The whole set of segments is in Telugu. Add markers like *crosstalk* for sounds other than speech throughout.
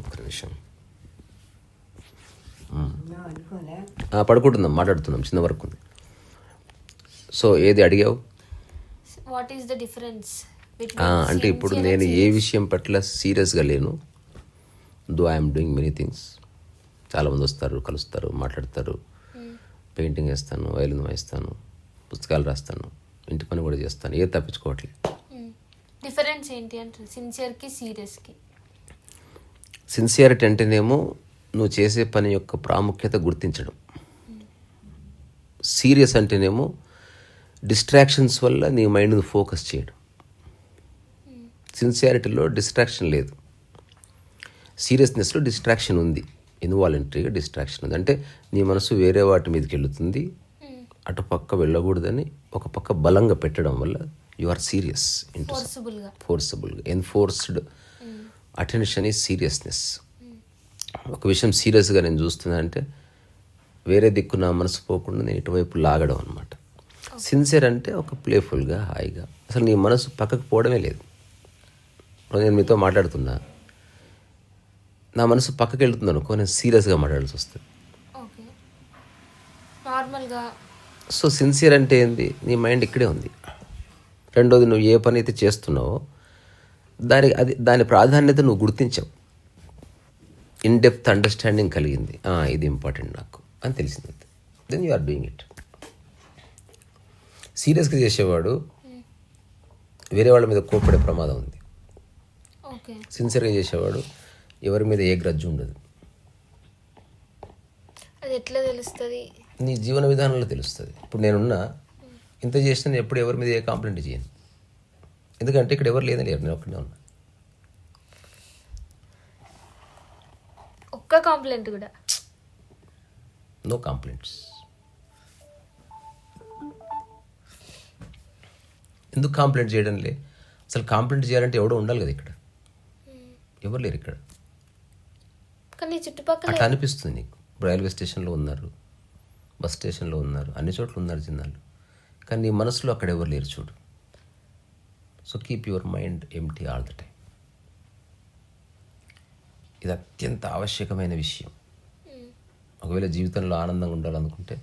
ఒక్క నిమిషం. పడుకుంటున్నాం మాట్లాడుతున్నాం చిన్న వర్క్ ఉంది. సో ఏది అడిగావు? వాట్ ఈస్ ద డిఫరెన్స్ అంటే ఇప్పుడు నేను ఏ విషయం పట్ల సీరియస్గా లేను. Though I'm doing many things చాలామంది వస్తారు కలుస్తారు మాట్లాడతారు. పెయింటింగ్ వేస్తాను వైలిన్ వాయిస్తాను పుస్తకాలు రాస్తాను ఇంటి పని కూడా చేస్తాను ఏ తప్పించుకోవట్లేదు. డిఫరెన్స్ ఏంటి అంటే సిన్సియర్కి సీరియస్కి? సిన్సియారిటీ అంటేనేమో నువ్వు చేసే పని యొక్క ప్రాముఖ్యత గుర్తించడం. సీరియస్ అంటేనేమో డిస్ట్రాక్షన్స్ వల్ల నీ మైండ్ని ఫోకస్ చేయడం. సిన్సియారిటీలో డిస్ట్రాక్షన్ లేదు. సీరియస్నెస్లో డిస్ట్రాక్షన్ ఉంది. ఇన్వాలంటరీగా డిస్ట్రాక్షన్ ఉంది. అంటే నీ మనసు వేరే వాటి మీదకి వెళుతుంది. అటు పక్క వెళ్ళకూడదని ఒక పక్క బలంగా పెట్టడం వల్ల యు ఆర్ సీరియస్ ఇంటూ ఫోర్సబుల్గా. ఎన్ఫోర్స్డ్ అటెన్షన్ ఈ సీరియస్నెస్. ఒక విషయం సీరియస్గా నేను చూస్తున్నా అంటే వేరే దిక్కు నా మనసు పోకుండా నేను ఇటువైపు లాగడం అనమాట సిన్సియర్ అంటే ఒక ప్లేఫుల్గా హాయిగా. అసలు నీ మనసు పక్కకు పోవడమే లేదు. ఇప్పుడు నేను మీతో మాట్లాడుతున్నా. నా మనసు పక్కకి వెళ్తుంది అనుకో నేను సీరియస్గా మాట్లాడాల్సి వస్తుంది. సో సిన్సియర్ అంటే ఏంది? నీ మైండ్ ఇక్కడే ఉంది. రెండోది నువ్వు ఏ పని అయితే చేస్తున్నావో దాని అది దాని ప్రాధాన్యత నువ్వు గుర్తించావు. ఇన్ డెప్త్ అండర్స్టాండింగ్ కలిగింది. ఇది ఇంపార్టెంట్ నాకు. అని తెలిసింది then you are doing it సీరియస్గా చేసేవాడు వేరే వాళ్ళ మీద కోప్పడే ప్రమాదం ఉంది. ఓకే సిన్సియర్గా చేసేవాడు ఎవరి మీద ఏ గ్రజ్జు ఉండదు. అది ఎట్లా తెలుస్తుంది? నీ జీవన విధానంలో తెలుస్తుంది. ఇప్పుడు నేనున్నా ఇంత చేసిన ఎప్పుడు ఎవరి మీద ఏ కాంప్లైంట్ చేయను. ఎందుకంటే ఇక్కడ ఎవరు లేదని లేరు నేను ఒక్కడే ఉన్నా. ఒక్క కాంప్లైంట్ కూడా. నో కాంప్లైంట్స్ ఎందుకు కాంప్లైంట్ చేయడం లే? అసలు కాంప్లైంట్ చేయాలంటే ఎవడో ఉండాలి కదా ఇక్కడ. ఎవరు లేరు ఇక్కడ. కానీ చుట్టుపక్కల అట్లా అనిపిస్తుంది నీకు. ఇప్పుడు రైల్వే స్టేషన్లో ఉన్నారు బస్ స్టేషన్లో ఉన్నారు అన్ని చోట్ల ఉన్నారు చిన్నాళ్ళు కానీ నీ మనసులో అక్కడ ఎవరు లేరు చూడు. So keep your mind empty all the time ఇది అత్యంత ఆవశ్యకమైన విషయం. ఒకవేళ జీవితంలో ఆనందంగా ఉండాలనుకుంటే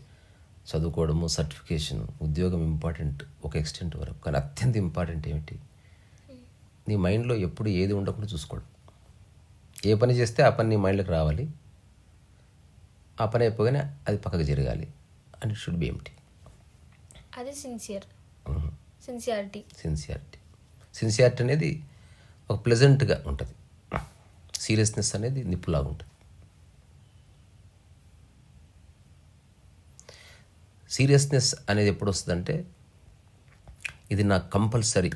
చదువుకోవడము సర్టిఫికేషన్ ఉద్యోగం ఇంపార్టెంట్ ఒక ఎక్స్టెంట్ వరకు. కానీ అత్యంత ఇంపార్టెంట్ ఏమిటి? నీ మైండ్లో ఎప్పుడు ఏది ఉండకుండా చూసుకోవడం. ఏ పని చేస్తే ఆ పని నీ మైండ్లోకి రావాలి. ఆ పని అయిపోగానే అది పక్కకు జరగాలి. అండ్ ఇట్ షుడ్ బి ఏమిటి అది సిన్సియర్ సిన్సియారిటీ సిన్సియారిటీ సిన్సియారిటీ అనేది ఒక ప్లెజెంట్గా ఉంటుంది. సీరియస్నెస్ అనేది నిప్పులాగా ఉంటుంది. సీరియస్నెస్ అనేది ఎప్పుడు వస్తుందంటే ఇది నాకు కంపల్సరీ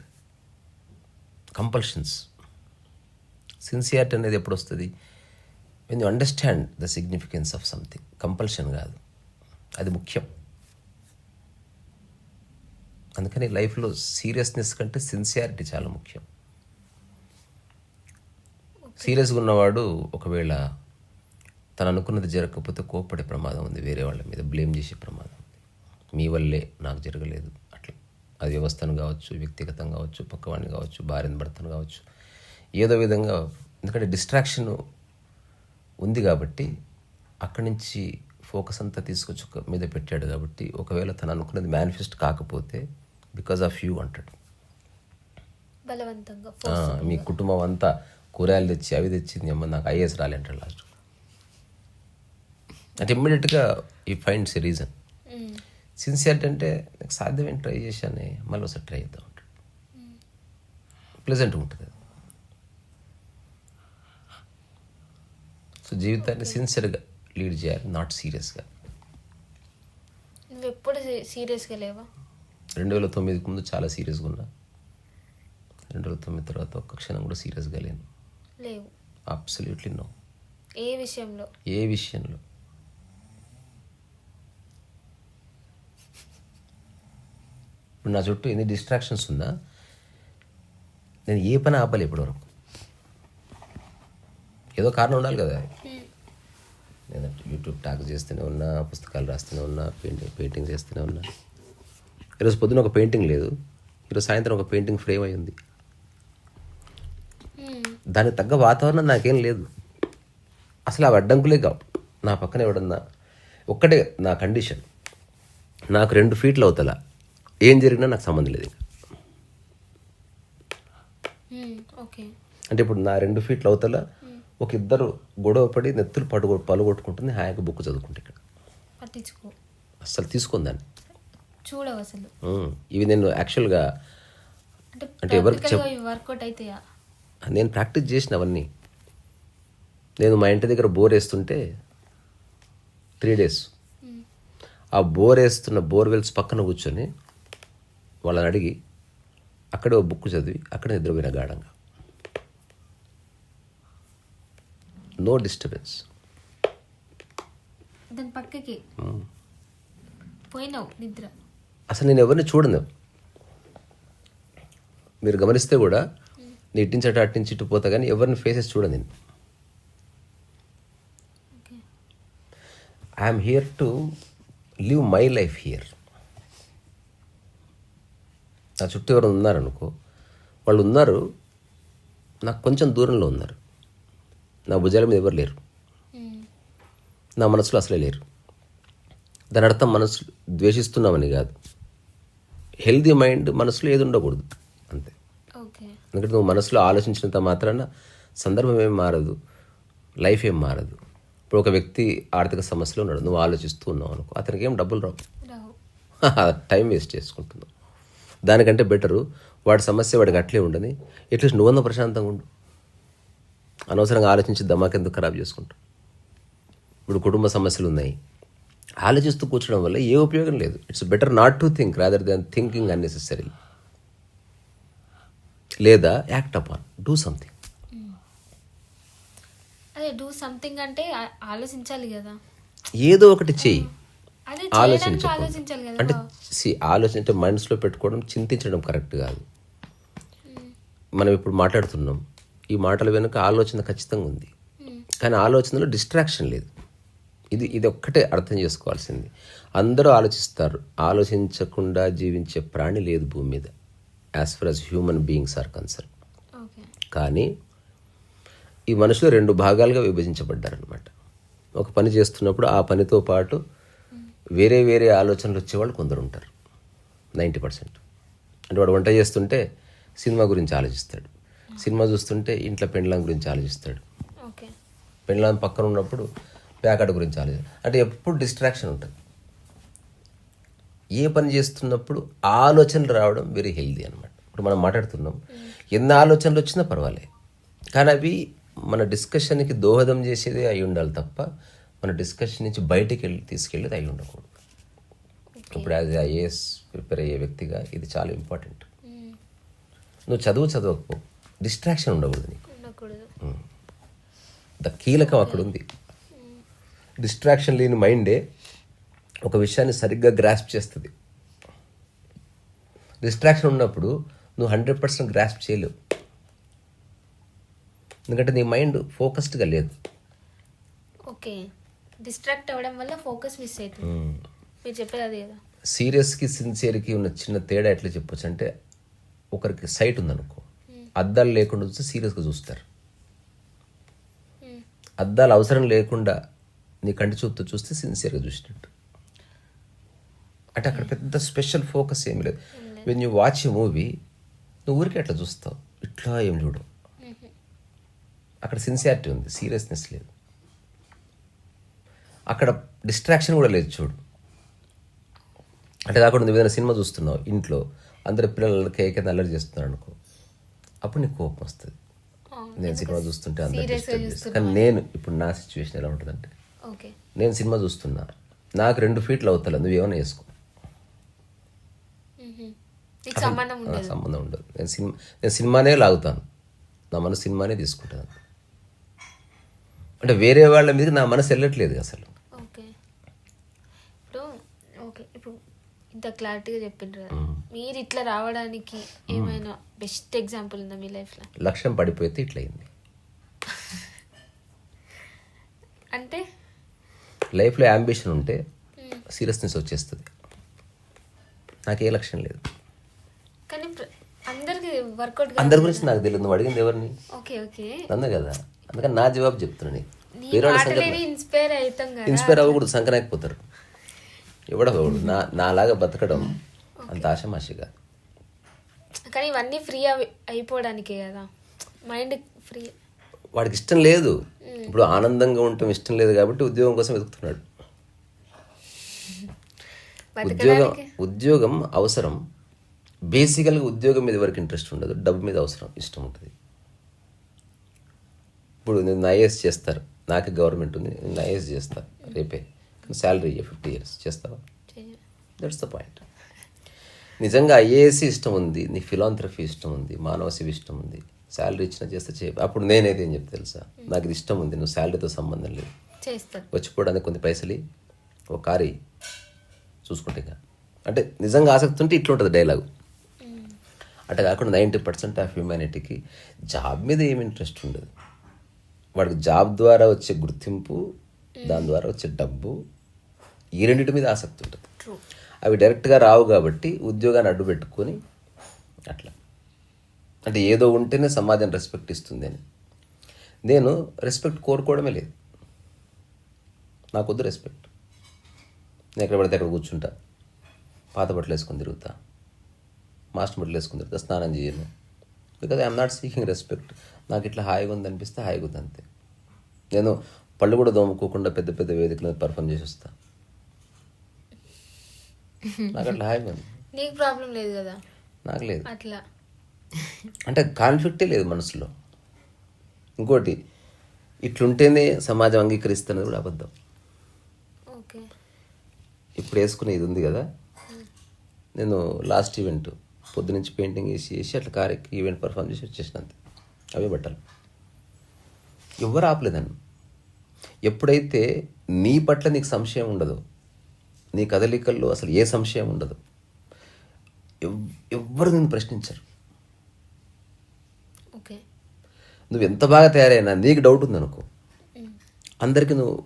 కంపల్షన్స్. సిన్సియారిటీ అనేది ఎప్పుడు వస్తుంది when you understand the significance of something compulsion కాదు. అది ముఖ్యం. అందుకని లైఫ్లో సీరియస్నెస్ కంటే సిన్సియారిటీ చాలా ముఖ్యం. సీరియస్గా ఉన్నవాడు ఒకవేళ తను అనుకున్నది జరగకపోతే కోప్పడే ప్రమాదం ఉంది వేరే వాళ్ళ మీద బ్లేమ్ చేసే ప్రమాదం ఉంది. మీ వల్లే నాకు జరగలేదు అట్లా. అది వ్యవస్థను కావచ్చు వ్యక్తిగతంగా కావచ్చు పక్కవాడిని కావచ్చు భార్యను భర్తను కావచ్చు ఏదో విధంగా ఎందుకంటే డిస్ట్రాక్షన్ ఉంది కాబట్టి అక్కడి నుంచి ఫోకస్ అంతా తీసుకొచ్చి మీద పెట్టాడు కాబట్టి ఒకవేళ తను అనుకున్నది మేనిఫెస్ట్ కాకపోతే బికాజ్ ఆఫ్ యూ అంటాడు. బలవంతంగా మీ కుటుంబం అంతా కూరగాయలు తెచ్చి అవి తెచ్చింది అమ్మ నాకు ఐఏఎస్ రాలే అంటాడు లాస్ట్ అంటే ఇమ్మీడియట్గా ఈ ఫైండ్స్ రీజన్ సిన్సియర్టీ అంటే నాకు సాధ్యమైన ట్రై చేశానే మళ్ళీ ఒకసారి ట్రై చేద్దాం అంటాడు. ప్లెజెంట్గా ఉంటుంది. సో జీవితాన్ని సిన్సియర్గా లీడ్ చేయాలి నాట్ సీరియస్గా ఎప్పుడు సీరియస్గా లేవా? రెండు వేల తొమ్మిదికి ముందు చాలా సీరియస్గా ఉన్నా. రెండు వేల తొమ్మిది తర్వాత ఒక్క క్షణం కూడా సీరియస్గా లేను. లేవు. అబ్సల్యూట్లీ నో ఏ విషయంలో? ఏ విషయంలో? ఇప్పుడు నా చుట్టూ ఎన్ని డిస్ట్రాక్షన్స్ ఉన్నా నేను ఏ పని ఆపాలి ఇప్పటివరకు ఏదో కారణం ఉండాలి కదా. నేను యూట్యూబ్ టాక్ చేస్తూనే ఉన్నా పుస్తకాలు రాస్తూనే ఉన్నా పెయింటింగ్ పెయింటింగ్ చేస్తూనే ఉన్నా. ఈరోజు పొద్దున ఒక పెయింటింగ్ లేదు. ఈరోజు సాయంత్రం ఒక పెయింటింగ్ ఫ్రేమ్ అయి ఉంది. దానికి తగ్గ వాతావరణం నాకేం లేదు. అసలు అవి అడ్డంకులే కావు. నా పక్కన ఎవడన్నా ఒక్కటే నా కండిషన్ నాకు రెండు ఫీట్లు అవుతల. ఏం జరిగినా నాకు సంబంధం లేదు ఇంకా. ఓకే అంటే ఇప్పుడు నా రెండు ఫీట్లు అవతల ఒక ఇద్దరు గొడవ పడి నెత్తులు పడు పలుగొట్టుకుంటుంది హాయిగా బుక్ చదువుకుంటే ఇక్కడ. పట్టించుకో అస్సలు తీసుకుందాన్ని చూడవు అసలు. ఇవి నేను యాక్చువల్గా అంటే ఎవరికి వర్కౌట్ అవుతాయా నేను ప్రాక్టీస్ చేసిన అవన్నీ. నేను మా ఇంటి దగ్గర బోర్ వేస్తుంటే త్రీ డేస్ ఆ బోర్ వేస్తున్న బోర్వెల్స్ పక్కన కూర్చొని వాళ్ళని అడిగి అక్కడే ఒక బుక్ చదివి అక్కడే నిద్రపోయిన గాఢంగా. నో డిస్టర్బెన్స్ దాని పక్కకి. పోయినావు నిద్ర. అసలు నేను ఎవరిని చూడను. మీరు గమనిస్తే కూడా నీ ఇటు నుంచి అటు అటు నుంచి ఇటు పోతా కానీ ఎవరిని ఫేసెస్ చూడను నేను. I'm here to live my life here నా చుట్టూ ఎవరు ఉన్నారనుకో వాళ్ళు ఉన్నారు నాకు కొంచెం దూరంలో ఉన్నారు. నా భుజాల మీద ఎవరు లేరు. నా మనసులో అసలే లేరు. దాని అర్థం మనసు ద్వేషిస్తున్నామని కాదు. హెల్దీ మైండ్ మనసులో ఏది ఉండకూడదు. అంతే. ఓకే. ఎందుకంటే నువ్వు మనసులో ఆలోచించినంత మాత్రాన సందర్భం ఏం మారదు లైఫ్ ఏం మారదు. ఇప్పుడు ఒక వ్యక్తి ఆర్థిక సమస్యలో ఉన్నాడు నువ్వు ఆలోచిస్తూ ఉన్నావు అనుకో అతనికి ఏం డబ్బులు రావు. రావు. టైం వేస్ట్ చేసుకుంటున్నావు. దానికంటే బెటరు వాడి సమస్య వాడికి అట్లే ఉండని ఎట్లీస్ట్ నువ్వన్న ప్రశాంతంగా ఉండు. అనవసరంగా ఆలోచించి దమాకెందుకు ఖరాబ్ చేసుకుంటావు ఇప్పుడు కుటుంబ సమస్యలు ఉన్నాయి. ఆలోచిస్తూ కూర్చోవడం వల్ల ఏ ఉపయోగం లేదు. It's better not to think rather than thinking unnecessary లేదా యాక్ట్ అపాన్ డూ సంథింగ్ అదే డూ సంథింగ్ అంటే ఆలోచించాలి కదా. ఏదో ఒకటి చెయ్యి. ఆలోచించాలి అంటే సి మనసులో పెట్టుకోవడం చింతించడం కరెక్ట్ కాదు. మనం ఇప్పుడు మాట్లాడుతున్నాం. ఈ మాటల వెనుక ఆలోచన ఖచ్చితంగా ఉంది. కానీ ఆలోచనలో డిస్ట్రాక్షన్ లేదు. ఇది ఇది ఒక్కటే అర్థం చేసుకోవాల్సింది. అందరూ ఆలోచిస్తారు. ఆలోచించకుండా జీవించే ప్రాణి లేదు భూమి మీద. As far as human beings are concern కానీ ఈ మనుషులు రెండు భాగాలుగా విభజించబడ్డారనమాట ఒక పని చేస్తున్నప్పుడు ఆ పనితో పాటు వేరే వేరే ఆలోచనలు వచ్చేవాళ్ళు కొందరు ఉంటారు. Ninety percent. అంటే వాడు వంట చేస్తుంటే సినిమా గురించి ఆలోచిస్తాడు. సినిమా చూస్తుంటే ఇంట్లో పెండ్లాం గురించి ఆలోచిస్తాడు. పెండ్లాం పక్కన ఉన్నప్పుడు ప్యాకెట్ గురించి ఆలోచిస్తాడు. అంటే ఎప్పుడు డిస్ట్రాక్షన్ ఉంటుంది. ఏ పని చేస్తున్నప్పుడు ఆలోచనలు రావడం వెరీ హెల్దీ అనమాట ఇప్పుడు మనం మాట్లాడుతున్నాం. ఎన్ని ఆలోచనలు వచ్చినా పర్వాలే. కానీ అవి మన డిస్కషన్కి దోహదం చేసేదే అయి ఉండాలి తప్ప మన డిస్కషన్ నుంచి బయటికి వెళ్ళి తీసుకెళ్ళేది అయి ఉండకూడదు. ఇప్పుడు యాజ్ ఐఏఎస్ ప్రిపేర్ అయ్యే వ్యక్తిగా ఇది చాలా ఇంపార్టెంట్. నువ్వు చదువు చదవకపో. డిస్ట్రాక్షన్ ఉండకూడదు నీకు. ద కీలకం అక్కడ ఉంది. డిస్ట్రాక్షన్ లేని మైండే ఒక విషయాన్ని సరిగ్గా గ్రాస్ప్ చేస్తుంది. డిస్ట్రాక్షన్ ఉన్నప్పుడు నువ్వు హండ్రెడ్ పర్సెంట్ గ్రాస్ప్ చేయలేవు. ఎందుకంటే నీ మైండ్ ఫోకస్డ్గా లేదు. ఓకే. డిస్ట్రాక్ట్ అవ్వడం వల్ల ఫోకస్ మిస్ అవుతుంది మీరు చెప్పేది అదే కదా. సీరియస్కి సిన్సియర్కి ఉన్న చిన్న తేడా ఎట్లా చెప్పొచ్చు అంటే ఒకరికి సైట్ ఉందనుకో. అద్దాలు లేకుండా చూస్తే సీరియస్గా చూస్తారు. అద్దాలు అవసరం లేకుండా నీ కంటి చూపుతో చూస్తే సిన్సియర్గా చూసినట్టు. అంటే అక్కడ పెద్ద స్పెషల్ ఫోకస్ ఏమి లేదు. When you watch a movie నువ్వు ఊరికి అట్లా చూస్తావు. ఇట్లా ఏం చూడు అక్కడ సిన్సియారిటీ ఉంది. సీరియస్నెస్ లేదు. అక్కడ డిస్ట్రాక్షన్ కూడా లేదు చూడు. అంటే కాకుండా నువ్వు ఏదైనా సినిమా చూస్తున్నావు ఇంట్లో అందరి పిల్లలు కేక్ అల్లరి చేస్తున్నారు అనుకో. అప్పుడు నీకు కోపం వస్తుంది. నేను సినిమా చూస్తుంటే చేస్తారు. కానీ నేను ఇప్పుడు నా సిచ్యువేషన్ ఎలా ఉంటుందంటే నేను సినిమా చూస్తున్నా నాకు రెండు ఫీట్లు అవుతలే నువ్వు ఏమైనా సంబంధం ఉండదు. సంబంధం ఉండదు. నేను సినిమా నేను సినిమానే లాగుతాను. నా మనసు సినిమానే తీసుకుంటాను అంటే వేరే వాళ్ళ మీద నా మనసు వెళ్ళట్లేదు అసలు ఓకే ఇప్పుడు ఓకే ఇప్పుడు ఇంత క్లారిటీగా చెప్పిండ్రు కదా. మీరు ఇట్లా రావడానికి ఏమైనా బెస్ట్ ఎగ్జాంపుల్ ఉందా మీ లైఫ్లో లక్ష్యం పడిపోతే ఇట్లయింది. *laughs* అంటే? లైఫ్లో అంబిషన్ ఉంటే సీరియస్నెస్ వచ్చేస్తుంది. నాకు ఏ లక్ష్యం లేదు. కానీ అందరికి వర్కౌట్ అందరి గురించి నాకు తెలియదు. నువ్వు అడిగింది ఎవరిని? Okay okay. నన్ను కదా. అందుకని నా జవాబు చెప్తున్నా నీకు. నీ వేరే వాళ్ళ మాటలేని సంగతి ఇన్స్పైర్ అవుతాం ఇన్స్పైర్ అవ్వకూడదు సంకనాకపోతారు ఎవడవ్వకూడదు నా నాలాగా బతకడం అంత ఆశమాషిగా కానీ ఇవన్నీ ఫ్రీ అయిపోవడానికే కదా. Mind free. వాడికి ఇష్టం లేదు. ఇప్పుడు ఆనందంగా ఉండటం ఇష్టం లేదు కాబట్టి ఉద్యోగం కోసం వెతుకుతున్నాడు. ఉద్యోగం ఉద్యోగం అవసరం. బేసికల్గా ఉద్యోగం మీద వరకు ఇంట్రెస్ట్ ఉండదు. డబ్బు మీద అవసరం ఇష్టం ఉంటుంది. ఇప్పుడు నేను ఐఏఎస్ చేస్తారు. నాకు గవర్నమెంట్ ఉంది. నేను ఐఏఎస్ చేస్తా రేపే. శాలరీ ఫిఫ్టీ ఇయర్స్ చేస్తావా? దట్స్ ద పాయింట్ నిజంగా ఐఏఎస్ ఇష్టం ఉంది నీ ఫిలాంథ్రఫీ ఇష్టం ఉంది మానవ సేవ ఇష్టం ఉంది. శాలరీ ఇచ్చిన చేస్తే చే అప్పుడు నేనైతే ఏం చెప్తే తెలుసా? నాకు ఇది ఇష్టం ఉంది నువ్వు శాలరీతో సంబంధం లేదు. వచ్చిపోవడానికి కొన్ని పైసలు ఒక కారు చూసుకుంటే అంటే నిజంగా ఆసక్తి ఉంటే ఇట్లా ఉంటుంది డైలాగు అట్లా కాకుండా నైంటీ పర్సెంట్ ఆఫ్ హ్యూమానిటీకి జాబ్ మీద ఏమి ఇంట్రెస్ట్ ఉండదు. వాడికి జాబ్ ద్వారా వచ్చే గుర్తింపు దాని ద్వారా వచ్చే డబ్బు ఈ రెండింటి మీద ఆసక్తి ఉంటుంది. అవి డైరెక్ట్గా రావు కాబట్టి ఉద్యోగాన్ని అడ్డు పెట్టుకొని అట్లా. అంటే ఏదో ఉంటేనే సమాజం రెస్పెక్ట్ ఇస్తుంది అని. నేను రెస్పెక్ట్ కోరుకోవడమే లేదు. నాకు వద్దు రెస్పెక్ట్. నేను ఎక్కడ పడితే అక్కడ కూర్చుంటా. పాత బట్టలు వేసుకొని తిరుగుతా. మాస్టర్ బట్టలు వేసుకొని తిరుగుతా. స్నానం చేయను. Because I'm not seeking respect. నాకు ఇట్లా హాయిగా ఉంది అనిపిస్తే హాయిగా ఉంది అంతే నేను పళ్ళు కూడా దోముకోకుండా పెద్ద పెద్ద వేదికల మీద పర్ఫామ్ చేసి వస్తా. నాకు అట్లా హాయిగా ఉంది నీకు ప్రాబ్లం లేదు కదా? నాకు లేదు. అట్లా. అంటే కాన్ఫ్లిక్టే లేదు మనసులో. ఇంకోటి ఇట్లుంటేనే సమాజం అంగీకరిస్తున్నది కూడా అబద్ధం. ఓకే. ఇప్పుడు వేసుకునే ఇది ఉంది కదా? నేను లాస్ట్ ఈవెంట్ పొద్దు నుంచి పెయింటింగ్ వేసి వేసి అట్లా కారెక్కి ఈవెంట్ పర్ఫామ్ చేసి వచ్చేసిన అంతే. అవే బట్టలు. ఎవరు ఆపలేదండి ఎప్పుడైతే నీ పట్ల నీకు సంశయం ఉండదు నీ కదలికల్లో అసలు ఏ సంశయం ఉండదు. ఎవ్- ఎవ్వరు నిన్ను ప్రశ్నించరు. ఓకే. నువ్వు ఎంత బాగా తయారైనా నీకు డౌట్ ఉందనుకో. అందరికీ నువ్వు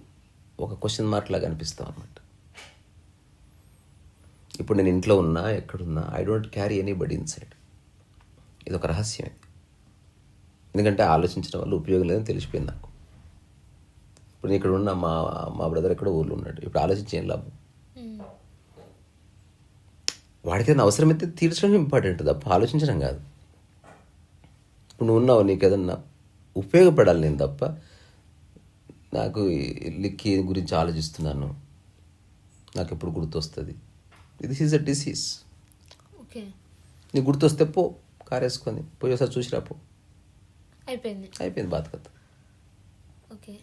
ఒక క్వశ్చన్ మార్క్ లాగా అనిపిస్తావు అనమాట ఇప్పుడు నేను ఇంట్లో ఉన్నా ఎక్కడున్నా I don't carry anybody inside ఇది ఒక రహస్యం ఇది ఎందుకంటే ఆలోచించడం వల్ల ఉపయోగం లేదని తెలిసిపోయింది నాకు. ఇప్పుడు నేను ఇక్కడ ఉన్న మా మా బ్రదర్ ఎక్కడో ఊళ్ళో ఉన్నాడు. ఇప్పుడు ఆలోచించి ఏం లాభం? వాడికి ఏదైనా అవసరమైతే తీర్చడం ఇంపార్టెంట్ తప్ప ఆలోచించడం కాదు. ఇప్పుడు నువ్వు ఉన్నావు నీకు ఏదన్నా ఉపయోగపడాలి నేను తప్ప నాకు లిక్కి గురించి ఆలోచిస్తున్నాను నాకు ఎప్పుడు గుర్తొస్తుంది. This is a disease okay. నీకు గుర్తొస్తే పో కారు వేసుకొని పోయి ఒకసారి చూసిరా పో. అయిపోయింది. అయిపోయింది బాత్ కథ. ఓకే.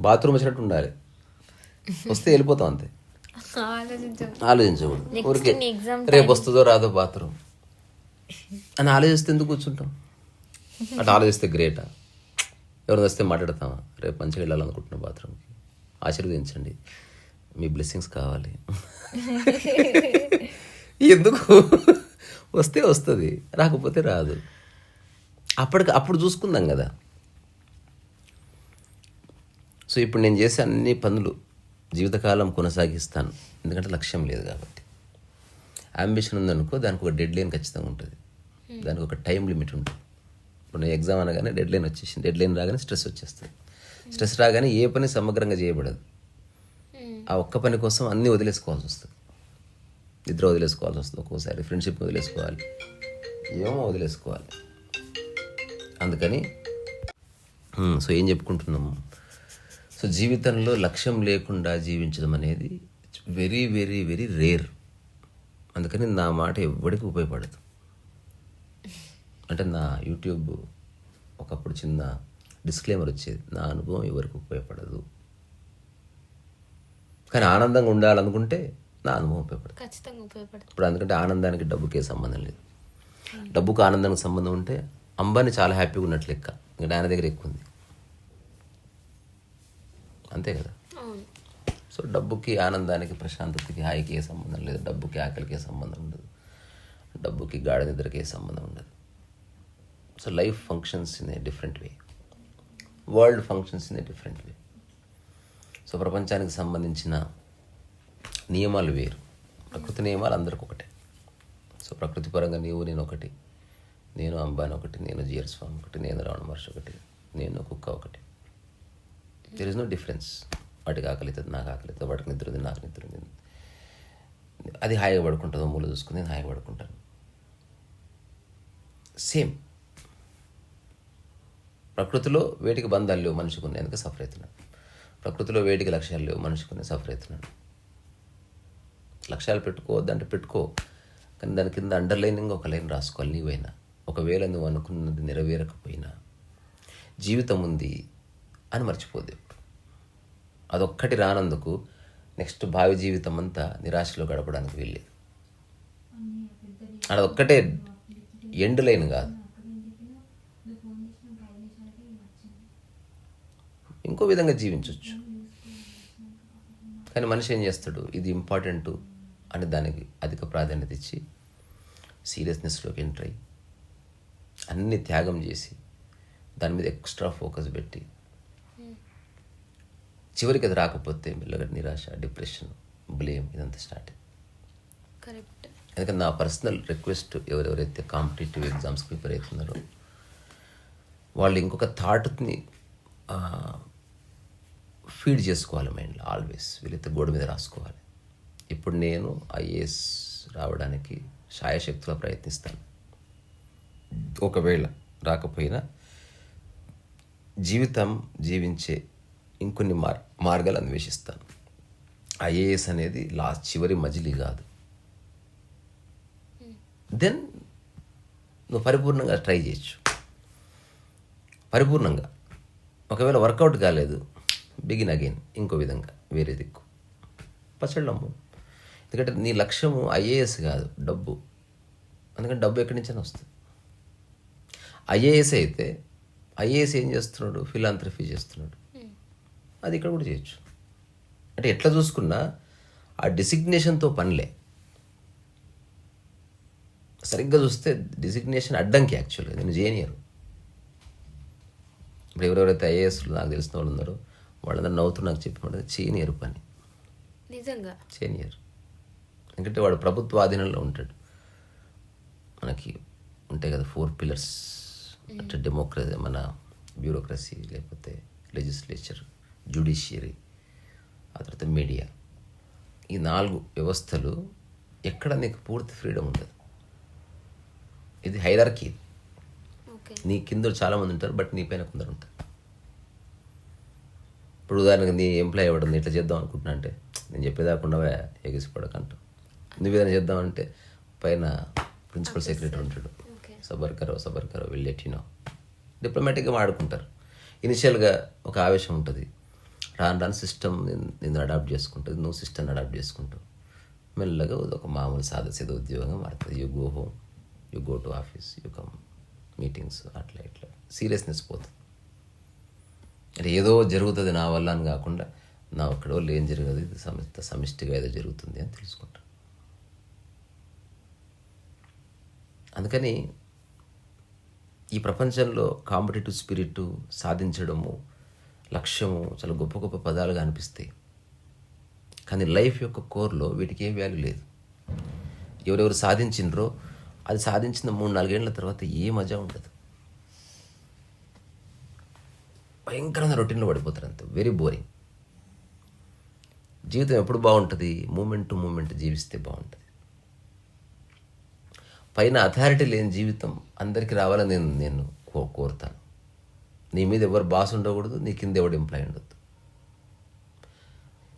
బాత్రూమ్ వచ్చినట్టు ఉండాలి. *laughs* వస్తే వెళ్ళిపోతాం అంతే. ఆలోచించాం ఆలోచించకూడదు. ఊరికే రేపు వస్తుందో రాదో బాత్రూమ్. అని ఆలోచిస్తే ఎందుకు కూర్చుంటాం? *laughs* అట్లా ఆలోచిస్తే గ్రేటా ఎవరిని వస్తే మాట్లాడతామా? రేపు మంచిగా వెళ్ళాలనుకుంటున్నా బాత్రూమ్కి. ఆశీర్వదించండి. మీ బ్లెస్సింగ్స్ కావాలి. *laughs* ఎందుకు? వస్తే వస్తుంది రాకపోతే రాదు. అప్పటికి అప్పుడు చూసుకుందాం కదా. సో ఇప్పుడు నేను చేసే అన్ని పనులు జీవితకాలం కొనసాగిస్తాను. ఎందుకంటే లక్ష్యం లేదు కాబట్టి. అంబిషన్ ఉందనుకో దానికి ఒక డెడ్ లైన్ ఖచ్చితంగా ఉంటుంది. దానికి ఒక టైం లిమిట్ ఉంటుంది. ఇప్పుడు నేను ఎగ్జామ్ అనగానే డెడ్ లైన్ వచ్చేసింది. డెడ్ లైన్ రాగానే స్ట్రెస్ వచ్చేస్తుంది. స్ట్రెస్ రాగానే ఏ పని సమగ్రంగా చేయబడదు. ఆ ఒక్క పని కోసం అన్నీ వదిలేసుకోవాల్సి వస్తుంది. నిద్ర వదిలేసుకోవాల్సి వస్తుంది. ఒక్కోసారి ఫ్రెండ్షిప్ వదిలేసుకోవాలి. ఏమో వదిలేసుకోవాలి. అందుకని సో ఏం చెప్పుకుంటున్నాము? సో జీవితంలో లక్ష్యం లేకుండా జీవించడం అనేది వెరీ వెరీ వెరీ రేర్ అందుకని నా మాట ఎవ్వడికి ఉపయోగపడదు. అంటే నా యూట్యూబ్ ఒకప్పుడు చిన్న డిస్క్లైమర్ వచ్చేది నా అనుభవం ఎవరికి ఉపయోగపడదు. కానీ ఆనందంగా ఉండాలనుకుంటే నా అనుభవం ఉపయోగపడదు. ఖచ్చితంగా ఉపయోగపడుతుంది ఇప్పుడు అందుకంటే ఆనందానికి డబ్బుకే సంబంధం లేదు. డబ్బుకు ఆనందానికి సంబంధం ఉంటే అంబానీ చాలా హ్యాపీగా ఉన్నట్లు లెక్క. ఇంకా ఆయన దగ్గర ఎక్కువ ఉంది. అంతే కదా? సో డబ్బుకి ఆనందానికి ప్రశాంతతకి హాయికి ఏ సంబంధం లేదు. డబ్బుకి ఆకలికి ఏ సంబంధం ఉండదు. డబ్బుకి గాఢ నిద్రకి ఏ సంబంధం ఉండదు. So life functions in a different way. World functions in a different way. So ప్రపంచానికి సంబంధించిన నియమాలు వేరు. ప్రకృతి నియమాలు అందరికి ఒకటే. సో ప్రకృతి పరంగా నీవు నేను ఒకటి నేను అంబానీ ఒకటి నేను జియర్ స్వామి ఒకటి నేను రావణ మహర్షి ఒకటి నేను కుక్క ఒకటి. దెర్ ఇస్ నో డిఫరెన్స్ వాటికి ఆకలి అవుతుంది నాకు ఆకలి అవుతుంది వాటికి నిద్ర ఉంది నాకు నిద్ర ఉంది. అది హాయిగా పడుకుంటుందో మూల చూసుకుని నేను హాయిగా పడుకుంటాను. సేమ్ ప్రకృతిలో వేటికి బంధాలు లేవు మనిషికి ఉన్నాయి. అందుకే సఫర్ అవుతున్నాడు ప్రకృతిలో వేటికి లక్ష్యాలు లేవు మనిషికి సఫర్ అవుతున్నాడు లక్ష్యాలు పెట్టుకోవద్దంటే పెట్టుకో. కానీ దాని కింద అండర్లైనింగ్ ఒక లైన్ రాసుకోవాలి నీవైనా. ఒకవేళ నువ్వు అనుకున్నది నెరవేరకపోయినా జీవితం ఉంది అని మర్చిపోదేవు అదొక్కటి రానందుకు నెక్స్ట్ భావి జీవితం అంతా నిరాశలో గడపడానికి వెళ్ళేది అదొక్కటే ఎండ్ లైన్ కాదు. ఇంకో విధంగా జీవించవచ్చు కానీ మనిషి ఏం చేస్తాడు? ఇది ఇంపార్టెంట్ అని దానికి అధిక ప్రాధాన్యత ఇచ్చి సీరియస్నెస్లోకి ఎంటర్ అయ్యి అన్ని త్యాగం చేసి దాని మీద ఎక్స్ట్రా ఫోకస్ పెట్టి చివరికి అది రాకపోతే మెల్లగా నిరాశ డిప్రెషన్ బ్లేమ్ ఇదంతా స్టార్ట్ కరెక్ట్. ఎందుకంటే నా పర్సనల్ రిక్వెస్ట్ ఎవరెవరైతే కాంపిటేటివ్ ఎగ్జామ్స్ ప్రిపేర్ అవుతున్నారో వాళ్ళు ఇంకొక థాట్ని ఫీడ్ చేసుకోవాలి మైండ్లో ఆల్వేస్. వీళ్ళైతే గోడ మీద రాసుకోవాలి. ఇప్పుడు నేను ఐఏఎస్ రావడానికి శాయశక్తిగా ప్రయత్నిస్తాను. ఒకవేళ రాకపోయినా జీవితం జీవించే ఇంకొన్ని మార్ మార్గాలు అన్వేషిస్తాను. ఐఏఎస్ అనేది లాస్ట్ చివరి మజిలీ కాదు. దెన్ నువ్వు పరిపూర్ణంగా ట్రై చేయొచ్చు. పరిపూర్ణంగా. ఒకవేళ వర్కౌట్ కాలేదు బిగిన్ అగైన్ ఇంకో విధంగా వేరే దిక్కు. పచ్చళ్ళమ్ము ఎందుకంటే నీ లక్ష్యము ఐఏఎస్ కాదు డబ్బు. అందుకని డబ్బు ఎక్కడి నుంచైనా వస్తుంది. ఐఏఎస్ అయితే ఐఏఎస్ ఏం చేస్తున్నాడు? ఫిలాంథ్రఫీ చేస్తున్నాడు. అది ఇక్కడ కూడా చేయొచ్చు. అంటే ఎట్లా చూసుకున్నా ఆ డిసిగ్నేషన్తో పనిలే. సరిగ్గా చూస్తే డిసిగ్నేషన్ అడ్డంకి యాక్చువల్గా నేను చేయనియరు ఇప్పుడు ఎవరెవరైతే ఐఏఎస్లు నాకు తెలిసిన వాళ్ళు ఉన్నారో వాళ్ళందరూ నవ్వుతూ నాకు చెప్పినట్టు చేయనియరు పని. నిజంగా? చేయనియరు. ఎందుకంటే వాడు ప్రభుత్వ ఆధీనంలో ఉంటాడు. మనకి ఉంటాయి కదా ఫోర్ పిల్లర్స్. అంటే డెమోక్రసీ మన బ్యూరోక్రసీ లేకపోతే లెజిస్లేచర్. జ్యుడిషియరీ ఆ తర్వాత మీడియా. ఈ నాలుగు వ్యవస్థలు ఎక్కడ నీకు పూర్తి ఫ్రీడమ్ ఉండదు. ఇది హైరార్కీ. ఓకే. నీ కింద చాలామంది ఉంటారు బట్ నీ పైన కొందరు ఉంటారు. ఇప్పుడు ఉదాహరణకు నీ ఎంప్లాయ్ ఇవ్వడం ఇట్లా చేద్దాం అనుకుంటున్నా అంటే నేను చెప్పేదాకుండా ఎగిసిపడకంటూ నువ్వు ఏదైనా చేద్దామంటే పైన ప్రిన్సిపల్ సెక్రటరీ ఉంటాడు. ఓకే. సబర్ కరో సబర్ కరో వెళ్ళేటినో డిప్లొమాటిక్గా వాడుకుంటారు ఇనిషియల్గా ఒక ఆవేశం ఉంటుంది. రాను రాను సిస్టమ్ నేను అడాప్ట్ చేసుకుంటుంది నువ్వు సిస్టమ్ని అడాప్ట్ చేసుకుంటావు. మెల్లగా ఒక మామూలు సాదసీద ఉద్యోగం మారుతుంది you go home you go to office you come meetings అట్లా ఇట్లా. సీరియస్నెస్ పోతుంది. అంటే ఏదో జరుగుతుంది నా వల్ల అని కాకుండా నా ఒక్కడో ఏం జరగదు ఇది సమిష్ట సమిష్టిగా ఏదో జరుగుతుంది అని తెలుసుకుంటా. అందుకని ఈ ప్రపంచంలో కాంపిటేటివ్ స్పిరిట్ సాధించడము లక్ష్యము చాలా గొప్ప గొప్ప పదాలుగా అనిపిస్తాయి. కానీ లైఫ్ యొక్క కోర్లో వీటికి ఏం వాల్యూ లేదు. ఎవరెవరు సాధించినరో అది సాధించిన మూడు నాలుగేళ్ళ తర్వాత ఏ మజా ఉండదు. భయంకరమైన రొటీన్లో పడిపోతారు అంతే. వెరీ బోరింగ్ జీవితం ఎప్పుడు బాగుంటుంది? మూమెంట్ టు మూమెంట్ జీవిస్తే బాగుంటుంది. పైన అథారిటీ లేని జీవితం అందరికీ రావాలని నేను నేను కో కోరుతాను. నీ మీద ఎవరు బాస్ ఉండకూడదు నీ కింద ఎవడు ఎంప్లాయ్ ఉండొద్దు.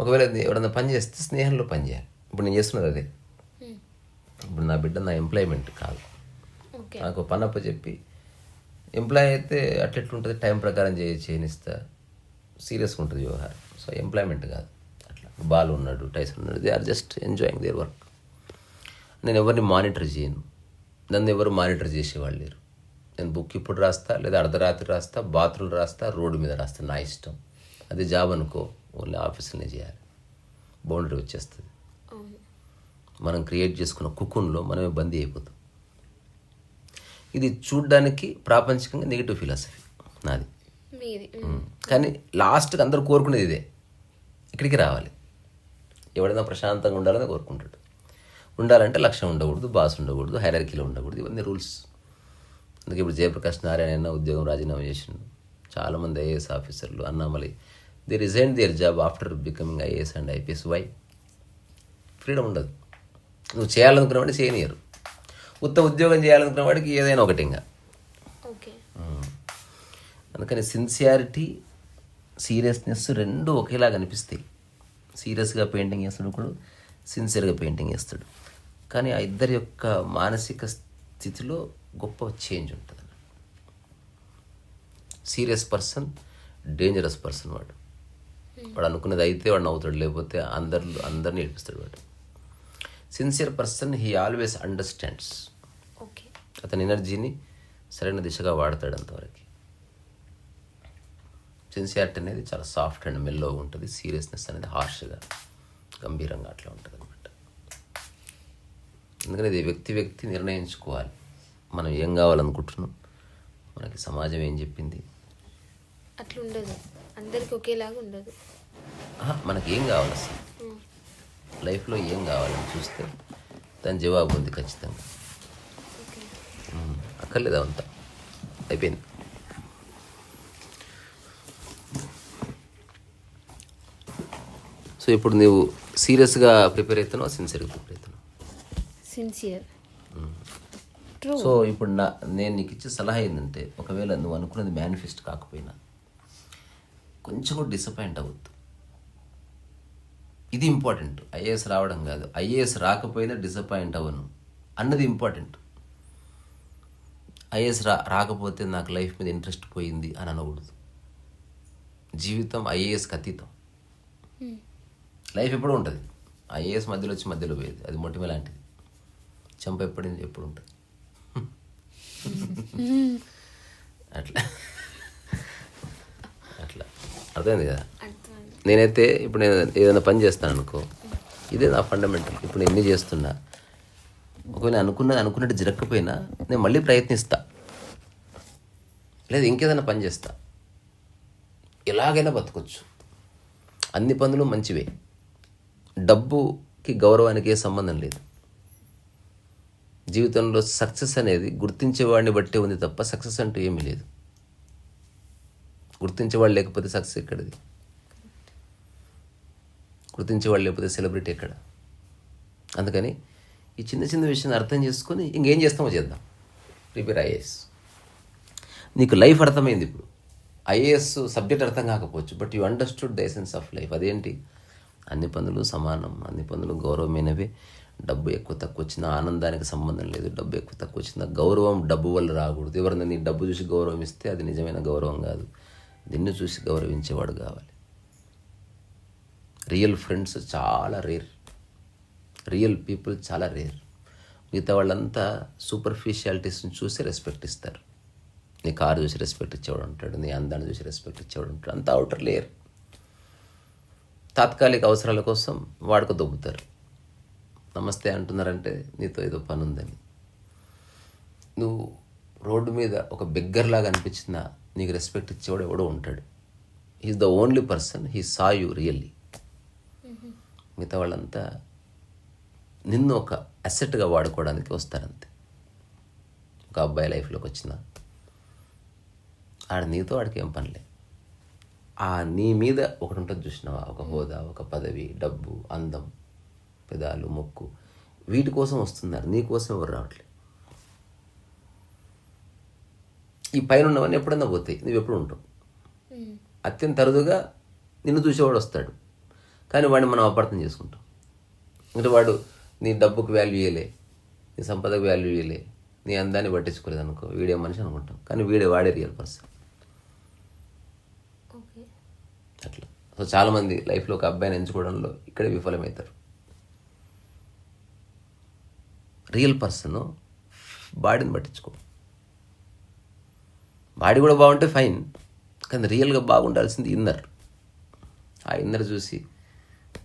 ఒకవేళ ఎవడన్నా పని చేస్తే స్నేహంలో పని చేయాలి. ఇప్పుడు నేను చేస్తున్నది అదే. ఇప్పుడు నా బిడ్డ నా ఎంప్లాయ్మెంట్ కాదు. నాకు పని అప్ప చెప్పి ఎంప్లాయ్ అయితే అట్లెట్లుంటుంది? టైం ప్రకారం చేయ చేయనిస్తా. సీరియస్గా ఉంటుంది వ్యవహారం. సో ఎంప్లాయ్మెంట్ కాదు. అట్లా. బాల్ ఉన్నాడు టైసన్ ఉన్నాడు they are just enjoying their work నేను ఎవరిని మానిటర్ చేయను. నన్ను ఎవరు మానిటర్ చేసేవాళ్ళు లేరు. నేను బుక్ ఇప్పుడు రాస్తా లేదా అర్ధరాత్రి రాస్తా బాత్రూమ్ రాస్తా రోడ్డు మీద రాస్తా నా ఇష్టం. అది జాబ్ అనుకో ఓన్లీ ఆఫీస్లోనే చేయాలి. బౌండరీ వచ్చేస్తుంది. మనం క్రియేట్ చేసుకున్న కుకున్లో మనమే బందీ అయిపోతాం. ఇది చూడ్డానికి ప్రాపంచికంగా నెగిటివ్ ఫిలాసఫీ నాది. కానీ లాస్ట్కి అందరూ కోరుకునేది ఇదే. ఇక్కడికి రావాలి. ఎవడైనా ప్రశాంతంగా ఉండాలని కోరుకుంటాడు. ఉండాలంటే లక్ష్యం ఉండకూడదు బాస్ ఉండకూడదు హైరార్కీలో ఉండకూడదు ఇవన్నీ రూల్స్ అందుకే ఇప్పుడు జయప్రకాష్ నారాయణ అన్న ఉద్యోగం రాజీనామా చేసిండు. చాలామంది ఐఏఎస్ ఆఫీసర్లు Annamalai. They resign their job after becoming IAS and IPS. Why freedom ఉండదు. నువ్వు చేయాలనుకున్న వాడిని చేయనియరు. ఉత్త ఉద్యోగం చేయాలనుకున్న వాడికి ఏదైనా ఒకటి ఇంకా. ఓకే. అందుకని సిన్సియారిటీ సీరియస్నెస్ రెండు ఒకేలాగా అనిపిస్తాయి. సీరియస్గా పెయింటింగ్ చేస్తాడు కూడా సిన్సియర్గా పెయింటింగ్ చేస్తాడు. కానీ ఆ ఇద్దరి యొక్క మానసిక స్థితిలో గొప్ప చేంజ్ ఉంటుంది. సీరియస్ పర్సన్ డేంజరస్ పర్సన్ వాడు. వాడు అనుకున్నది అయితే వాడు నవ్వుతాడు లేకపోతే అందరు అందరిని ఏడిపిస్తాడు వాడు. Sincere person he always understands okay అతని ఎనర్జీని సరైన దిశగా వాడతాడు అంతవరకు. సిన్సియారిటీ అనేది చాలా సాఫ్ట్ అండ్ మెల్లో ఉంటుంది. సీరియస్నెస్ అనేది హార్ష్గా గంభీరంగా అట్లా ఉంటుంది అనమాట ఎందుకని ఇది వ్యక్తి వ్యక్తి నిర్ణయించుకోవాలి. మనం ఏం కావాలనుకుంటున్నాం? మనకి సమాజం ఏం చెప్పింది? అట్లా ఉండదు అందరికి ఒకేలాగా ఉండదు. మనకి ఏం కావాలి అసలు. లైఫ్లో ఏం కావాలని చూస్తే దాని జవాబు ఉంది ఖచ్చితంగా. అక్కర్లేదు అంతా? అయిపోయింది. సో ఇప్పుడు నువ్వు సీరియస్గా ప్రిపేర్ అవుతున్నావు? సిన్సియర్గా ప్రిపేర్ అవుతున్నావు? సిన్సియర్. సో ఇప్పుడు నా నేను నీకు ఇచ్చే సలహా ఏంటంటే ఒకవేళ నువ్వు అనుకున్నది మేనిఫెస్ట్ కాకపోయినా కొంచెం కూడా డిసప్పాయింట్ అవ్వద్దు. ఇది ఇంపార్టెంట్ ఐఏఎస్ రావడం కాదు. ఐఏఎస్ రాకపోయినా డిసప్పాయింట్ అవ్వను. అన్నది ఇంపార్టెంట్ ఐఏఎస్ రా రాకపోతే నాకు లైఫ్ మీద ఇంట్రెస్ట్ పోయింది అని అనకూడదు. జీవితం ఐఏఎస్కి అతీతం. లైఫ్ ఎప్పుడు ఉంటుంది. ఐఏఎస్ మధ్యలో వచ్చి మధ్యలో పోయేది. అది మొట్టమే లాంటిది చెంప ఎప్పుడు ఎప్పుడు ఉంటుంది అట్లా. అట్లా. అర్థమైంది కదా? నేనైతే ఇప్పుడు నేను ఏదైనా పని చేస్తాను అనుకో ఇదే నా ఫండమెంటల్ ఇప్పుడు నేను ఎన్ని చేస్తున్నా ఒకవేళ అనుకున్నది అనుకున్నట్టు జరగకపోయినా నేను మళ్ళీ ప్రయత్నిస్తా. లేదా ఇంకేదైనా పని చేస్తా. ఎలాగైనా బతకొచ్చు. అన్ని పనులు మంచివే. డబ్బుకి గౌరవానికి ఏ సంబంధం లేదు. జీవితంలో సక్సెస్ అనేది గుర్తించేవాడిని బట్టే ఉంది తప్ప సక్సెస్ అంటూ ఏమీ లేదు. గుర్తించేవాడు లేకపోతే సక్సెస్ ఎక్కడిది? గుర్తించేవాడు లేకపోతే సెలబ్రిటీ ఎక్కడ? అందుకని ఈ చిన్న చిన్న విషయాన్ని అర్థం చేసుకొని ఇంకేం చేస్తామో చేద్దాం. Prepare IAS. నీకు లైఫ్ అర్థమైంది ఇప్పుడు. ఐఏఎస్ సబ్జెక్ట్ అర్థం కాకపోవచ్చు but you understood the essence of life. అదేంటి? అన్ని పనులు సమానం అన్ని పనులు గౌరవమైనవి. డబ్బు ఎక్కువ తక్కువ వచ్చినా ఆనందానికి సంబంధం లేదు డబ్బు ఎక్కువ తక్కువ వచ్చినా గౌరవం డబ్బు వల్ల రాకూడదు. ఎవరైనా నీ డబ్బు చూసి గౌరవం ఇస్తే అది నిజమైన గౌరవం కాదు. నిన్ను చూసి గౌరవించేవాడు కావాలి. రియల్ ఫ్రెండ్స్ చాలా రేర్ రియల్ పీపుల్ చాలా రేర్ మిగతా వాళ్ళంతా సూపర్ఫిషియాలిటీస్ని చూసి రెస్పెక్ట్ ఇస్తారు. నీ కారు చూసి రెస్పెక్ట్ ఇచ్చేవాడు ఉంటాడు నీ అందాన్ని చూసి రెస్పెక్ట్ ఇచ్చేవాడు ఉంటాడు. అంతా అవుటర్ లేయర్ తాత్కాలిక అవసరాల కోసం వాడుక దొబ్బుతారు. నమస్తే అంటున్నారంటే నీతో ఏదో పని ఉందని నువ్వు రోడ్డు మీద ఒక బిగ్గర్లాగా అనిపించినా నీకు రెస్పెక్ట్ ఇచ్చేవాడు ఎవడో ఉంటాడు. He's the only person he saw you really మిగతా వాళ్ళంతా నిన్ను ఒక అసెట్గా వాడుకోవడానికి వస్తారంతే. ఒక అబ్బాయి లైఫ్లోకి వచ్చిన ఆడ నీతో ఆడికి ఏం పనిలే. ఆ నీ మీద ఒకటి ఉంటుంది చూసినావా? ఒక హోదా ఒక పదవి డబ్బు అందం. పెదాలు మొక్కు. వీటి కోసం వస్తున్నారు. నీ కోసం ఎవరు రావట్లేదు ఈ పైన ఉన్నవన్నీ ఎప్పుడన్నా పోతాయి. నువ్వు ఎప్పుడు ఉంటావు? అత్యంత అరుదుగా నిన్ను చూసేవాడు వస్తాడు. కానీ వాడిని మనం అపార్థం చేసుకుంటాం. అంటే వాడు నీ డబ్బుకు వాల్యూ ఇయ్యలే నీ సంపదకు వాల్యూ ఇయ్యలే నీ అందాన్ని పట్టించుకోలేదు అనుకో వీడే మనిషి అనుకుంటాం. కానీ వీడే వాడే రియల్ పర్సన్ అట్లా. సో చాలామంది లైఫ్లో ఒక అబ్బాయిని ఎంచుకోవడంలో ఇక్కడే విఫలమవుతారు. రియల్ పర్సన్ బాడీని పట్టించుకో. బాడీ కూడా బాగుంటే ఫైన్ కానీ రియల్గా బాగుండాల్సింది ఇన్నర్. ఆ ఇన్నర్ చూసి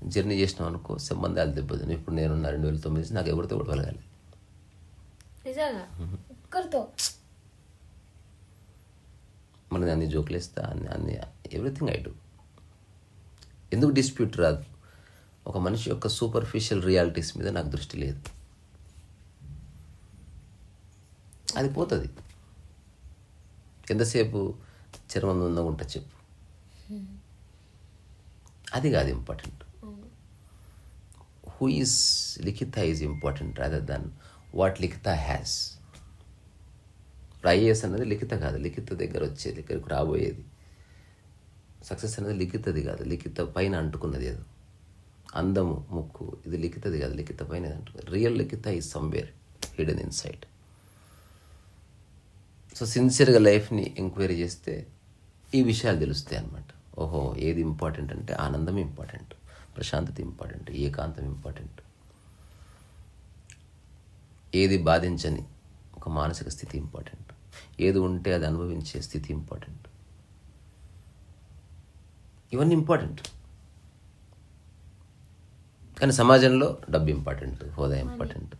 జర్నీ చేసినాం అనుకో సంబంధాలు దెబ్బదు ఇప్పుడు నేనున్న రెండు వేల తొమ్మిది నుంచి నాకు ఎవరితో కూడా ఒక్కరితో? మన అన్ని జోకులు వేస్తా అన్ని అన్ని ఎవ్రీథింగ్ ఐ డూ. ఎందుకు డిస్ప్యూట్ రాదు? ఒక మనిషి యొక్క సూపర్ఫిషియల్ రియాలిటీస్ మీద నాకు దృష్టి లేదు. అది పోతుంది. ఎంతసేపు చర్మం ఉందా ఉంటా చెప్పు. అది కాదు important who is Likhita is important rather than what Likhita has IAS అనేది లిఖిత కాదు. లిఖిత దగ్గర వచ్చేది దగ్గరకు రాబోయేది. సక్సెస్ అనేది లిఖితది కాదు. లిఖిత పైన అంటుకున్నది ఏదో. అందము ముక్కు ఇది లిఖితది కాదు. లిఖిత పైన అంటుకున్నది. Real Likhita is somewhere hidden inside so సిన్సియర్గా లైఫ్ని ఎంక్వైరీ చేస్తే ఈ విషయాలు తెలుస్తాయి అనమాట ఓహో ఏది ఇంపార్టెంట్ అంటే ఆనందం ఇంపార్టెంట్ ప్రశాంతత ఇంపార్టెంట్ ఏకాంతం ఇంపార్టెంట్ ఏది బాధించని ఒక మానసిక స్థితి ఇంపార్టెంట్ ఏది ఉంటే అది అనుభవించే స్థితి ఇంపార్టెంట్ ఇవన్నీ ఇంపార్టెంట్ కానీ సమాజంలో డబ్బు ఇంపార్టెంట్ హోదా ఇంపార్టెంట్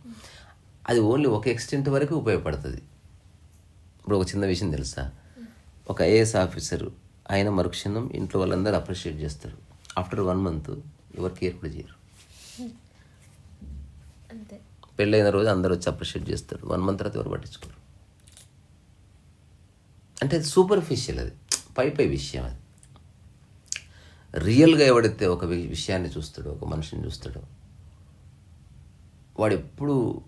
అది ఓన్లీ ఒక ఎక్స్టెంట్ వరకు ఉపయోగపడుతుంది. ఇప్పుడు ఒక చిన్న విషయం తెలుసా? ఒక ఐఏఎస్ ఆఫీసరు ఆయన మరుక్షణం ఇంట్లో వాళ్ళందరూ అప్రిషియేట్ చేస్తారు. ఆఫ్టర్ వన్ మంత్ ఎవరు కేర్ కూడా చేయరు. పెళ్ళైన రోజు అందరూ వచ్చి అప్రిషియేట్ చేస్తారు. వన్ మంత్ తర్వాత ఎవరు పట్టించుకోరు. అంటే అది సూపర్ఫిషియల్ అది. పై పై విషయం అది. రియల్గా ఎవడైతే ఒక విషయాన్ని చూస్తాడో ఒక మనిషిని చూస్తాడో వాడు ఎప్పుడు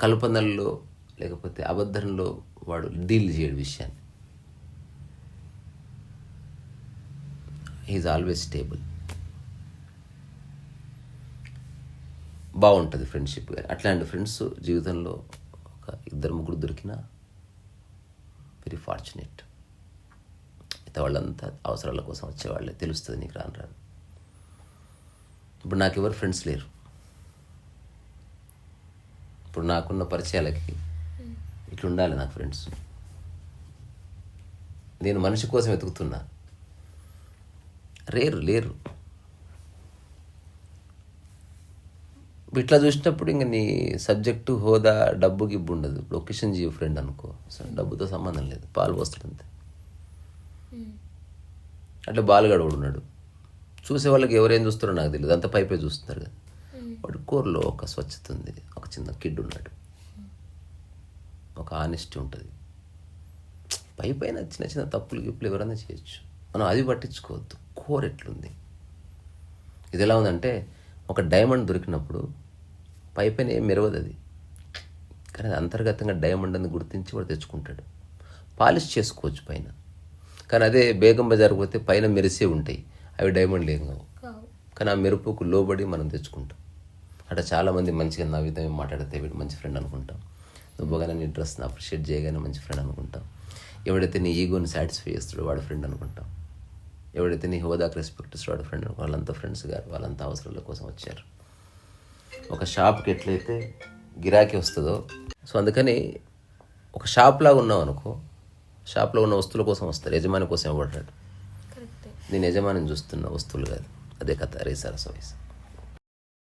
కల్పనల్లో లేకపోతే అబద్ధంలో వాడు డీల్ చేయడు విషయాన్ని. ఈజ్ ఆల్వేస్ స్టేబుల్ బాగుంటుంది ఫ్రెండ్షిప్ కానీ అట్లాంటి ఫ్రెండ్స్ జీవితంలో ఒక ఇద్దరు ముగ్గురు దొరికినా వెరీ ఫార్చునేట్ మిగతా వాళ్ళంతా అవసరాల కోసం వచ్చేవాళ్ళే. తెలుస్తుంది నీకు రాను రాను. ఇప్పుడు నాకు ఎవరు ఫ్రెండ్స్ లేరు. ఇప్పుడు నాకున్న పరిచయాలకి ఇట్లా ఉండాలి నాకు ఫ్రెండ్స్. నేను మనిషి కోసం వెతుకుతున్నా. రేరు లేరు. ఇట్లా చూసినప్పుడు ఇంక నీ సబ్జెక్టు హోదా డబ్బు గిబ్బు ఉండదు లొకేషన్ జీవి ఫ్రెండ్ అనుకో. డబ్బుతో సంబంధం లేదు. పాలు పోస్తాడు అంతే. అట్లా బాలుగాడు కూడా ఉన్నాడు. చూసే వాళ్ళకి ఎవరేం చూస్తారో నాకు తెలియదు అంత పైపే చూస్తున్నారు కదా. వాడి కూరలో ఒక స్వచ్ఛత ఉంది. ఒక చిన్న కిడ్ ఉన్నాడు. ఒక ఆనెస్టీ ఉంటుంది. పై పైన చిన్న చిన్న తప్పులు గిప్పులు ఎవరైనా చేయొచ్చు. మనం అది పట్టించుకోవద్దు. కోర్ ఎట్లుంది? ఇది ఎలా ఉందంటే ఒక డైమండ్ దొరికినప్పుడు పై పైన ఏం మెరవదు అది కానీ అది అంతర్గతంగా డైమండ్ అని గుర్తించి వాడు తెచ్చుకుంటాడు. పాలిష్ చేసుకోవచ్చు పైన. కానీ అదే బేగం బజార్ పోతే పైన మెరిసే ఉంటాయి. అవి డైమండ్ ఏం కావు. కానీ ఆ మెరుపుకు లోబడి మనం తెచ్చుకుంటాం. అట్లా చాలామంది మంచిగా నవ్వితే మాట్లాడితే వీడు మంచి ఫ్రెండ్ అనుకుంటాం. నువ్వుగానే నీ డ్రెస్ని అప్రిషియేట్ చేయగానే మంచి ఫ్రెండ్ అనుకుంటాం. ఎవడైతే నీ ఈగోని సాటిస్ఫై చేస్తాడో వాడు ఫ్రెండ్ అనుకుంటాం. ఎవడైతే నీ హోదాకు రెస్పెక్ట్ ఇస్తాడో వాడు ఫ్రెండ్ వాళ్ళంతా ఫ్రెండ్స్ గారు వాళ్ళంతా అవసరాల కోసం వచ్చారు. ఒక షాప్కి ఎట్లయితే గిరాకీ వస్తుందో సో అందుకని ఒక షాప్ లాగా ఉన్నావు అనుకో షాప్లో ఉన్న వస్తువుల కోసం వస్తారు యజమాని కోసం కరెక్టే. నేను యజమానిని చూస్తున్న వస్తువులు కాదు. అదే కథ రేసార సోయిస్.